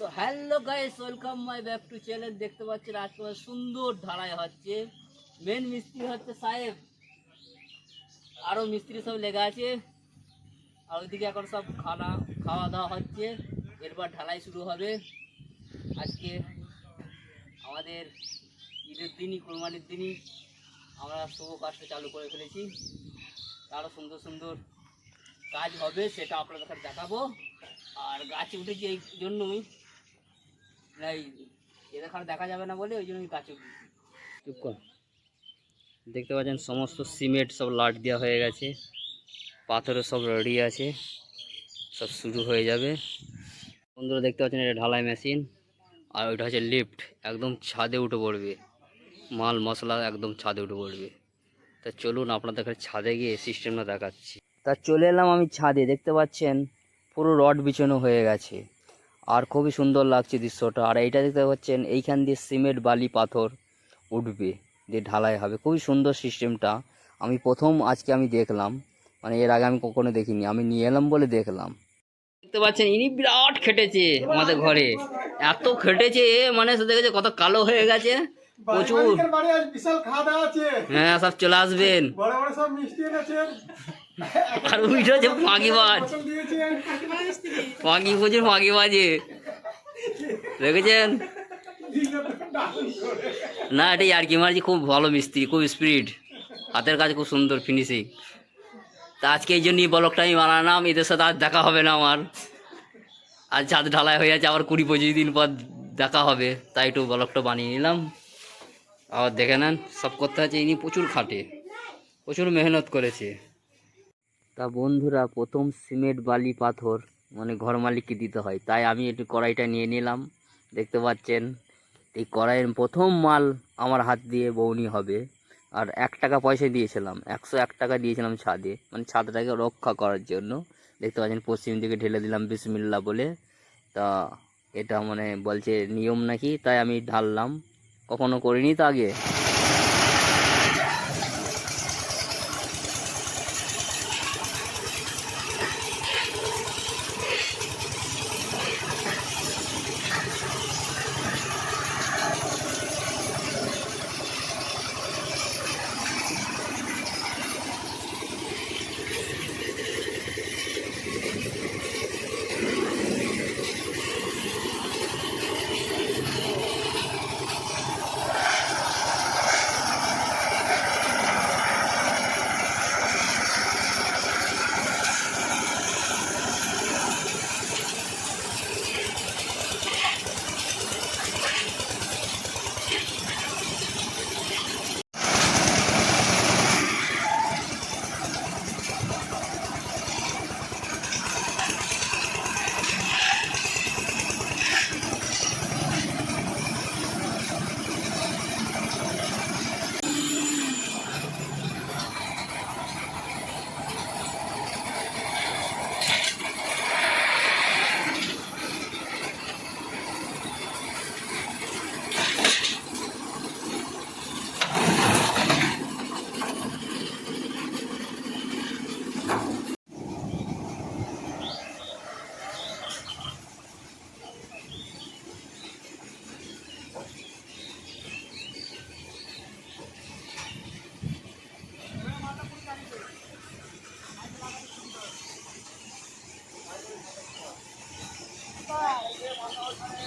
তো hello guys welcome my back to channel দেখতে পাচ্ছেন, আজ তোমার সুন্দর ঢালাই হচ্ছে। মেন মিস্ত্রি হচ্ছে সাহেব। আরও মিস্ত্রি সব লেগে আছে। আর ওইদিকে এখন সব খানা, খাওয়া দাওয়া হচ্ছে। এরপর ঢালাই শুরু হবে। আজকে আমাদের ঈদের দিনই, কোরবানির দিনই আমরা শুভ কাজটা চালু করে ফেলেছি। আরও সুন্দর সুন্দর কাজ হবে, সেটা আপনাদের দেখাবো। আর গাছে উঠেছি এই জন্যই। দেখতে পাচ্ছেন সমস্ত সিমেন্ট সব লাট দেওয়া হয়ে গেছে, পাথরও সব রেডি আছে, সব শুরু হয়ে যাবে। বন্ধুরা, দেখতে পাচ্ছেন এটা ঢালাই মেশিন, আর ওইটা হচ্ছে লিফট, একদম ছাদে উঠে পড়বে। মাল, মশলা একদম ছাদে উঠে পড়বে। তা চলুন, আপনাদের ছাদে গিয়ে সিস্টেমটা দেখাচ্ছি। তা চলে এলাম আমি ছাদে, দেখতে পাচ্ছেন পুরো রড বিছানো হয়ে গেছে। আর খুবই সুন্দর লাগছে দৃশ্যটা। আর এইটা দেখতে পাচ্ছেন এইখান দিয়ে সিমেন্ট বালি পাথর উঠবে দিয়ে ঢালাই হবে। খুবই সুন্দর সিস্টেমটা। আমি প্রথম আজকে আমি দেখলাম মানে এর আগে আমি কখনো দেখিনি আমি নিয়ে এলাম বলে দেখলাম। দেখতে পাচ্ছেন ইনি বিরাট খেটেছে আমাদের ঘরে। এত খেটেছে মানে সে দেখেছে কত কালো হয়ে গেছে। প্রচুর। হ্যাঁ সব চলে আসবেন। আর উইটা হচ্ছে ফাঁকিবাজ। ফাঁকি প্রচুর ফাঁকি বাজে দেখেছেন? না, এটা আর কি মারছি খুব ভালো মিস্ত্রি, খুব স্পিড। হাতের কাজ খুব সুন্দর ফিনিশিং তা আজকে এই জন্যই ব্লগটা আমি বানালাম, এদের সাথে আর দেখা হবে না আমার। আর ছাদ ঢালাই হয়ে আছে আবার কুড়ি পঁচিশ দিন পর দেখা হবে। তাই একটু ব্লগটা বানিয়ে নিলাম। আবার দেখে নেন, সব করতে হচ্ছে, ইনি প্রচুর খাটে, প্রচুর মেহনত করেছে। তা বন্ধুরা, প্রথম সিমেন্ট, বালি, পাথর মানে ঘর মালিককে দিতে হয়। তাই আমি একটু কড়াইটা নিয়ে নিলাম। দেখতে পাচ্ছেন, এই কড়াইয়ের প্রথম মাল আমার হাত দিয়ে বৌনি হবে। আর এক টাকা পয়সা দিয়েছিলাম, একশো এক টাকা দিয়েছিলাম ছাদে। মানে ছাদটাকে রক্ষা করার জন্য। দেখতে পাচ্ছেন, পশ্চিম দিকে ঢেলে দিলাম বিসমিল্লা বলে। তা এটা মানে বলছে নিয়ম নাকি, তাই আমি ঢাললাম। কখনো করিনি তো আগে?